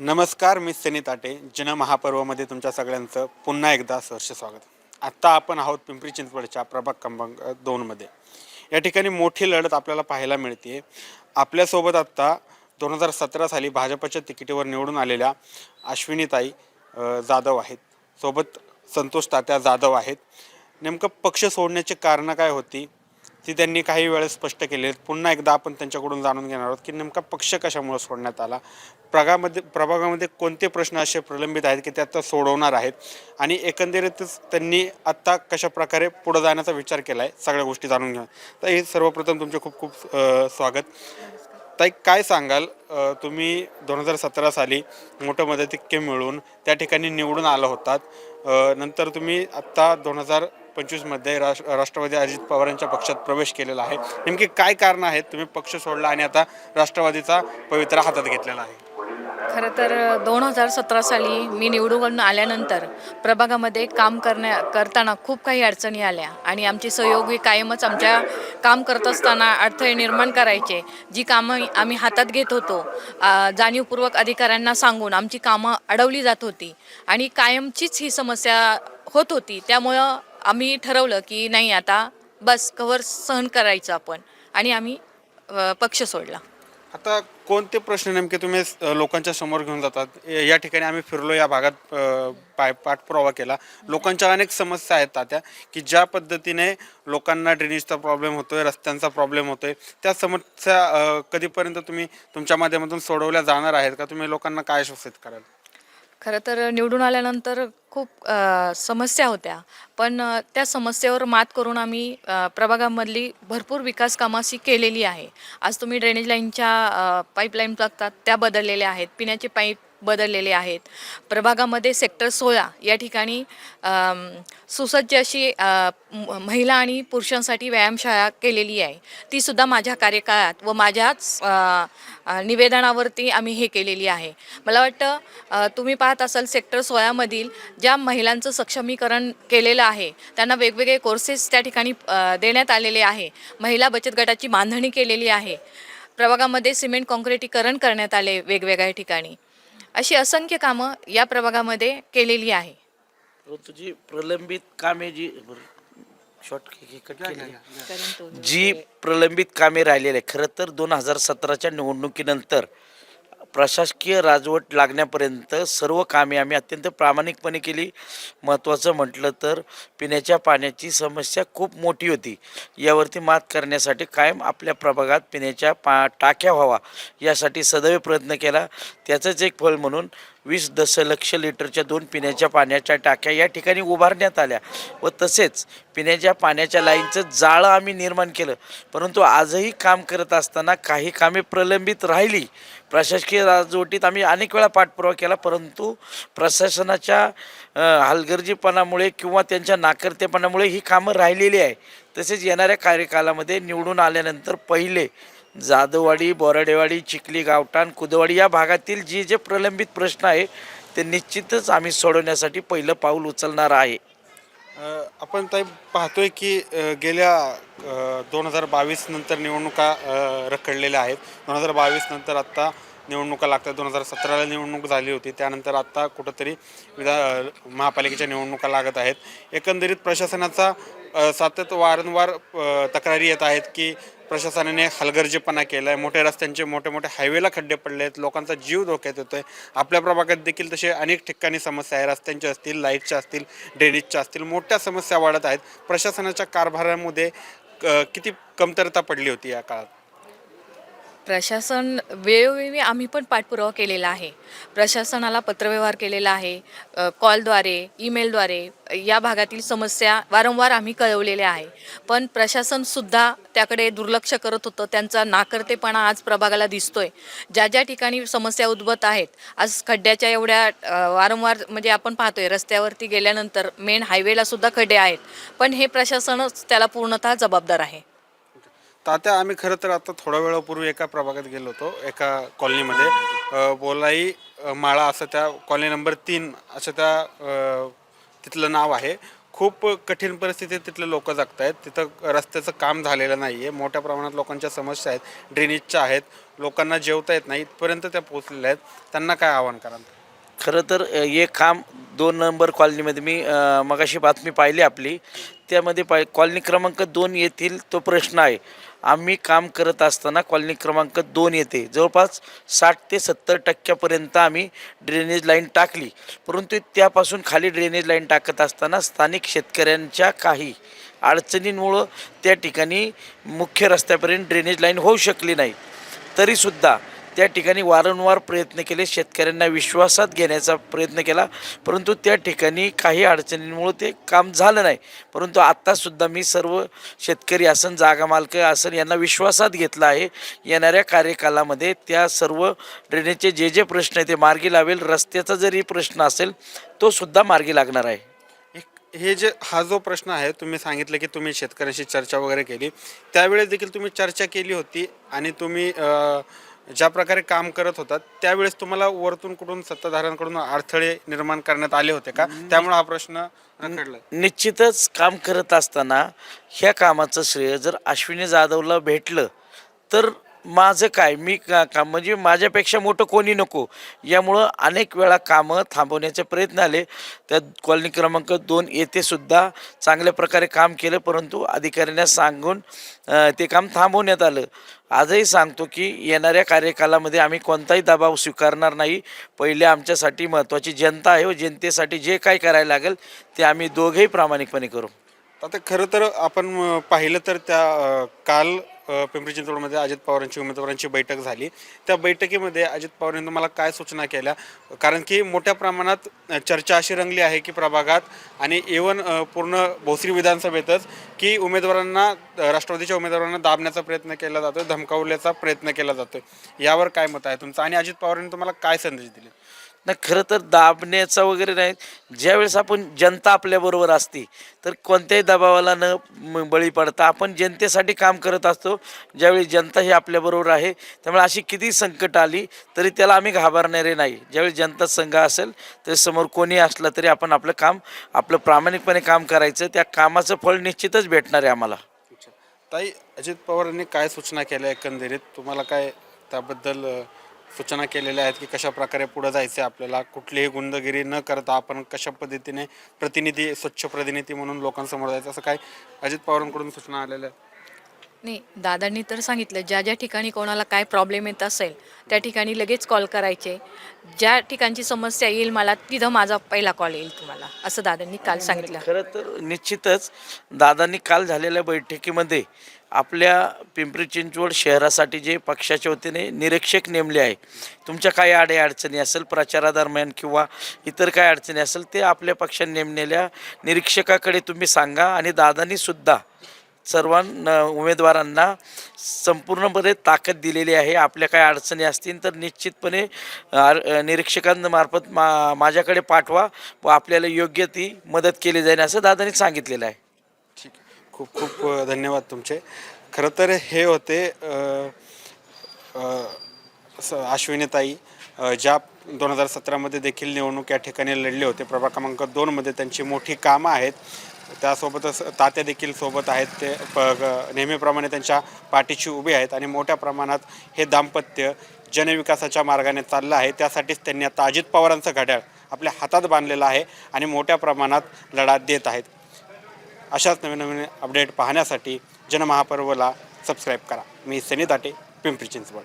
नमस्कार मी सनी ताटे जन महापर्वामध्ये तुमच्या सगळ्यांचं पुन्हा एकदा सहर्ष स्वागत. आत्ता आपण आहोत पिंपरी चिंचवडच्या प्रभाग क्रमांक दोनमध्ये या ठिकाणी मोठी लढत आपल्याला पाहायला मिळते आपल्यासोबत आत्ता दोन हजार सतरा साली भाजपच्या तिकिटीवर निवडून आलेल्या अश्विनीताई जाधव आहेत. सोबत संतोष तात्या जाधव आहेत. नेमकं पक्ष सोडण्याची कारणं काय होती? ती त्यांनी काही वेळेस स्पष्ट केली आहेत. पुन्हा एकदा आपण त्यांच्याकडून जाणून घेणार आहोत की नेमका पक्ष कशामुळे सोडण्यात आला? प्रभागामध्ये प्रभागामध्ये कोणते प्रश्न असे प्रलंबित आहेत की ते आता सोडवणार आहेत? आणि एकंदरीतच त्यांनी आत्ता कशा प्रकारे पुढे जाण्याचा विचार केला आहे सगळ्या गोष्टी जाणून घ्या तर हे सर्वप्रथम तुमचे खूप खूप स्वागत. ताई काय सांगाल? तुम्ही दोन हजार सतरा साली मोठं मदतिक्य मिळून त्या ठिकाणी निवडून आला होतात. नंतर तुम्ही आत्ता दोन हजार पंचवीसमध्ये राष्ट्र राष्ट्रवादी अजित पवारांच्या पक्षात प्रवेश केलेला आहे. नेमकी काय कारण आहेत? तुम्ही पक्ष सोडला आणि आता राष्ट्रवादीचा पवित्रा हातात घेतलेला आहे. खरं तर दोन हजार सतरा साली मी निवडून आल्यानंतर प्रभागामध्ये काम करण्या करताना खूप काही अडचणी आल्या. आणि आमचे सहयोगी कायमच आमच्या काम करत असताना अडथळे निर्माण करायचे. जी कामं आम्ही हातात घेत होतो जाणीवपूर्वक अधिकाऱ्यांना सांगून आमची कामं अडवली जात होती. आणि कायमचीच ही समस्या होत होती. त्यामुळं आम्ही ठरवलं की नाही आता बस कवर सहन करायचं आपण. आणि आम्ही अ, पक्ष सोडला. आता कोणते प्रश्न नेमके तुम्ही अ, लोकांच्या समोर घेऊन जातात? या ठिकाणी आम्ही फिरलो या भागात अ, पाय पाठपुरावा केला. लोकांच्या अनेक समस्या आहेत तात्या की ज्या पद्धतीने लोकांना ड्रेनेजचा प्रॉब्लेम होतोय रस्त्यांचा प्रॉब्लेम होतोय त्या समस्या अ, कधीपर्यंत तुम्ही तुमच्या माध्यमातून सोडवल्या जाणार आहेत? का तुम्ही लोकांना काय आश्वासित कराल? खरं तर निवडून आल्यानंतर खूप अ, समस्या होत्या. पण अ, त्या समस्येवर मात करून आम्ही अ, प्रभागामधली भरपूर विकास कामाशी केलेली आहे. आज तुम्ही ड्रेनेज लाईनच्या पाईपलाईन बघतात त्या बदललेल्या आहेत. पिण्याचे पाईप बदललेले आहेत. प्रभागामध्ये सेक्टर सोळा या ठिकाणी सुसज्ज अशी महिला आणि पुरुषांसाठी व्यायामशाळा केलेली आहे. ती सुद्धा माझ्या कार्यकाळात व माझ्याच निवेदनावरती आम्ही हे केलेली आहे. मला वाटतं तुम्ही पाहत असाल सेक्टर सोळामधील ज्या महिलांचं सक्षमीकरण केलेलं आहे त्यांना वेगवेगळे कोर्सेस त्या ठिकाणी देण्यात आलेले आहे. महिला बचत गटाची बांधणी केलेली आहे. प्रभागामध्ये सिमेंट कॉन्क्रिटीकरण करण्यात आले वेगवेगळ्या ठिकाणी. अशी असंख्य कामं या प्रभागामध्ये केलेली आहे. परंतु जी प्रलंबित कामे जी शॉर्ट कट केली जी प्रलंबित कामे राहिलेली आहे खरं तर दोन हजार सतराच्या निवडणुकीनंतर प्रशासकीय राजवट लागण्यापर्यंत सर्व कामे आम्ही अत्यंत प्रामाणिकपणे केली. महत्त्वाचं म्हटलं तर पिण्याच्या पाण्याची समस्या खूप मोठी होती. यावरती मात करण्यासाठी कायम आपल्या प्रभागात पिण्याच्या पा टाक्या व्हावा यासाठी सदैव प्रयत्न केला. त्याचंच एक फल म्हणून वीस दशलक्ष लिटरच्या दोन पिण्याच्या पाण्याच्या टाक्या या ठिकाणी उभारण्यात आल्या व तसेच पिण्याच्या पाण्याच्या लाईनचं जाळं आम्ही निर्माण केलं. परंतु आजही काम करत असताना काही कामे प्रलंबित राहिली. प्रशासकीय राजवटीत आम्ही अनेक वेळा पाठपुरावा केला परंतु प्रशासनाच्या हलगर्जीपणामुळे किंवा त्यांच्या नाकर्तेपणामुळे ही कामं राहिलेली आहे. तसेच येणाऱ्या कार्यकालामध्ये निवडून आल्यानंतर पहिले जाधववाडी बोराडेवाडी चिखली गावठाण कुदवाडी या भागातील जे जे प्रलंबित प्रश्न आहे ते निश्चितच आम्ही सोडवण्यासाठी पहिलं पाऊल उचलणार आहे. आपण ताई पाहतोय की गेल्या दोन हजार बावीस नंतर निवडणुका रखडलेल्या आहेत. दोन हजार बावीस नंतर आत्ता निवडणुका लागतात. दोन हजार सतराला निवडणूक झाली होती. त्यानंतर आत्ता कुठंतरी विधा महापालिकेच्या निवडणुका लागत आहेत. एकंदरीत प्रशासनाचा सातत्य वारंवार तक्रारी येत आहेत की प्रशासनाने हलगर्जीपणा केला आहे मोठ्या रस्त्यांचे मोठे मोठे हायवेला खड्डे पडले आहेत लोकांचा जीव धोक्यात येतोय. आपल्या प्रभागात देखील तसे अनेक ठिकाणी समस्या आहे. रस्त्यांच्या असतील लाईटच्या असतील ड्रेनेजच्या असतील मोठ्या समस्या वाढत आहेत. प्रशासनाच्या कारभारामध्ये किती कमतरता पडली होती या काळात? प्रशासन वेळोवेळी आम्ही पण पाठपुरावा केलेला आहे. प्रशासनाला पत्रव्यवहार केलेला आहे कॉलद्वारे ईमेलद्वारे या भागातील समस्या वारंवार आम्ही कळवलेल्या आहे. पण प्रशासनसुद्धा त्याकडे दुर्लक्ष करत होतं. त्यांचा नाकर्तेपणा आज प्रभागाला दिसतोय. ज्या ज्या ठिकाणी समस्या उद्भवत आहेत आज खड्ड्याच्या एवढ्या वारंवार म्हणजे आपण पाहतोय रस्त्यावरती गेल्यानंतर मेन हायवेला सुद्धा खड्डे आहेत. पण हे प्रशासनच त्याला पूर्णतः जबाबदार आहे. तात्या आम्ही खरं तर आता थोड्या वेळापूर्वी एका प्रभागात गेलो होतो एका कॉलनीमध्ये. अ, बोलाई अ, माळा असं त्या कॉलनी नंबर तीन असं त्या अ, तिथलं नाव आहे. खूप कठीण परिस्थितीत तिथले लोक जगत आहेत तिथं रस्त्याचं काम झालेलं नाही आहे मोठ्या प्रमाणात लोकांच्या समस्या आहेत. ड्रेनेजच्या आहेत. लोकांना जेवता येत नाही. इथपर्यंत त्या पोचलेल्या आहेत. त्यांना काय आव्हान कराल? खरं तर अ, हे काम दोन नंबर कॉलनीमध्ये मी अ, मगाशी बातमी पाहिली आपली. त्यामध्ये पाय कॉलनी क्रमांक दोन येथील तो प्रश्न आहे. आम्ही काम करत असताना कॉलनी क्रमांक दोन येते. जवळपास साठ ते सत्तर टक्क्यापर्यंत आम्ही ड्रेनेज लाईन टाकली. परंतु त्यापासून खाली ड्रेनेज लाईन टाकत असताना स्थानिक शेतकऱ्यांच्या काही अडचणींमुळं त्या ठिकाणी मुख्य रस्त्यापर्यंत ड्रेनेज लाईन होऊ शकली नाही. तरीसुद्धा त्या ठिकाणी वारंवार प्रयत्न केले शेतकऱ्यांना विश्वासात घेण्याचा प्रयत्न केला. परंतु त्या ठिकाणी काही अडचणींमुळे ते काम झालं नाही. परंतु आत्तासुद्धा मी सर्व शेतकरी असन जागा मालक असन यांना विश्वासात घेतला आहे. येणाऱ्या कार्यकालामध्ये त्या सर्व ड्रेनेजचे जे जे प्रश्न आहे ते मार्गी लावेल. रस्त्याचा जरी प्रश्न असेल तो सुद्धा मार्गी लागणार आहे. एक हे जे हा जो प्रश्न आहे तुम्ही सांगितलं की तुम्ही शेतकऱ्यांशी चर्चा वगैरे केली. त्यावेळेस देखील तुम्ही चर्चा केली होती आणि तुम्ही ज्या प्रकारे काम करत होतात त्यावेळेस तुम्हाला वरतून कुठून सत्ताधाऱ्यांकडून अडथळे निर्माण करण्यात आले होते का? त्यामुळे हा प्रश्न रखडला. निश्चितच काम करत असताना ह्या कामाचं श्रेय जर अश्विनी जाधवला भेटलं तर माझं काय? मी का काम म्हणजे माझ्यापेक्षा मोठं कोणी नको. यामुळं अनेक वेळा कामं थांबवण्याचे प्रयत्न आले. त्या कॉलनी क्रमांक दोन येथे सुद्धा चांगल्या प्रकारे काम केलं परंतु अधिकाऱ्यांना सांगून ते काम थांबवण्यात आलं. आजही सांगतो की येणाऱ्या कार्यकालामध्ये आम्ही कोणताही दबाव स्वीकारणार नाही. पहिले आमच्यासाठी महत्त्वाची जनता आहे व जनतेसाठी जे काय करायला लागेल ते आम्ही दोघेही प्रामाणिकपणे करू. आता खरं तर आपण पाहिलं तर त्या काल पिंपरी चिंचवडमध्ये अजित पवारांची उमेदवारांची बैठक झाली. त्या बैठकीमध्ये अजित पवारांनी तुम्हाला काय सूचना केल्या? कारण की मोठ्या प्रमाणात चर्चा अशी रंगली आहे की प्रभागात आणि इवन पूर्ण भोसरी विधानसभेतच की उमेदवारांना राष्ट्रवादीच्या उमेदवारांना दाबण्याचा प्रयत्न केला जातोय धमकावल्याचा प्रयत्न केला जातोय. यावर काय मत आहे तुमचं? आणि अजित पवारांनी तुम्हाला काय संदेश दिले? नाही खरं तर दाबण्याचा वगैरे नाही. ज्यावेळेस आपण जनता आपल्याबरोबर असते तर कोणत्याही दबावाला न बळी पडता आपण जनतेसाठी काम करत असतो. ज्यावेळी जनता ही आपल्याबरोबर आहे त्यामुळे अशी किती संकट आली तरी त्याला आम्ही घाबरणारे नाही. ज्यावेळी जनता संघ असेल तर समोर कोणी असला तरी आपण आपलं काम आपलं प्रामाणिकपणे काम करायचं. त्या कामाचं फळ निश्चितच भेटणार आहे आम्हाला. ताई अजित पवारांनी काय सूचना केल्या एकंदरीत? तुम्हाला काय त्याबद्दल सूचना केलेल्या आहेत की कशा प्रकारे पुढे जायचं आपल्याला कुठलीही गुंडगिरी न करता आपण कशा पद्धतीने प्रतिनिधी स्वच्छ प्रतिनिधी म्हणून लोकांसमोर जायचं असं काय अजित पवारांकडून सूचना आलेल्या आहेत. नाही दादांनी तर सांगितलं ज्या ज्या ठिकाणी कोणाला काय प्रॉब्लेम येत असेल त्या ठिकाणी लगेच कॉल करायचे. ज्या ठिकाणची समस्या येईल मला तिथं माझा पहिला कॉल येईल तुम्हाला असं दादांनी काल सांगितलं. खरं तर निश्चितच दादांनी काल झालेल्या बैठकीमध्ये आपल्या पिंपरी चिंचवड शहरासाठी जे पक्षाच्या वतीने निरीक्षक नेमले आहे तुमच्या काही आडे अडचणी असेल प्रचारादरम्यान किंवा इतर काय अडचणी असेल ते आपल्या पक्षाने नेमलेल्या निरीक्षकाकडे तुम्ही सांगा आणि दादांनीसुद्धा सर्वांना उमेदवारांना संपूर्णपणे ताकद दिलेली आहे. आपल्या काय अडचणी असतील तर निश्चितपणे निरीक्षकांमार्फत मा माझ्याकडे पाठवा व आपल्याला योग्य ती मदत केली जाईल असं दादांनी सांगितलेलं आहे. ठीक आहे. खूप खूप धन्यवाद तुमचे. खरं तर हे होते स- अश्विनीताई ज्या दोन हजार सतरामध्ये देखील निवडणूक या ठिकाणी लढले होते. प्रभाग क्रमांक दोनमध्ये त्यांची मोठी कामं आहेत. त्यासोबतच तात्या देखील सोबत आहेत. ते प नेहमीप्रमाणे त्यांच्या पाठीशी उभे आहेत आणि मोठ्या प्रमाणात हे दाम्पत्य जनविकासाच्या मार्गाने चाललं आहे. त्यासाठीच त्यांनी आता अजित पवारांचं घड्याळ आपल्या हातात बांधलेलं आहे आणि मोठ्या प्रमाणात लढा देत आहेत. अशाच नवीन नवीन अपडेट पाहण्यासाठी जनमहापर्वला सबस्क्राईब करा. मी सनी दाटे पिंपरी चिंचवड.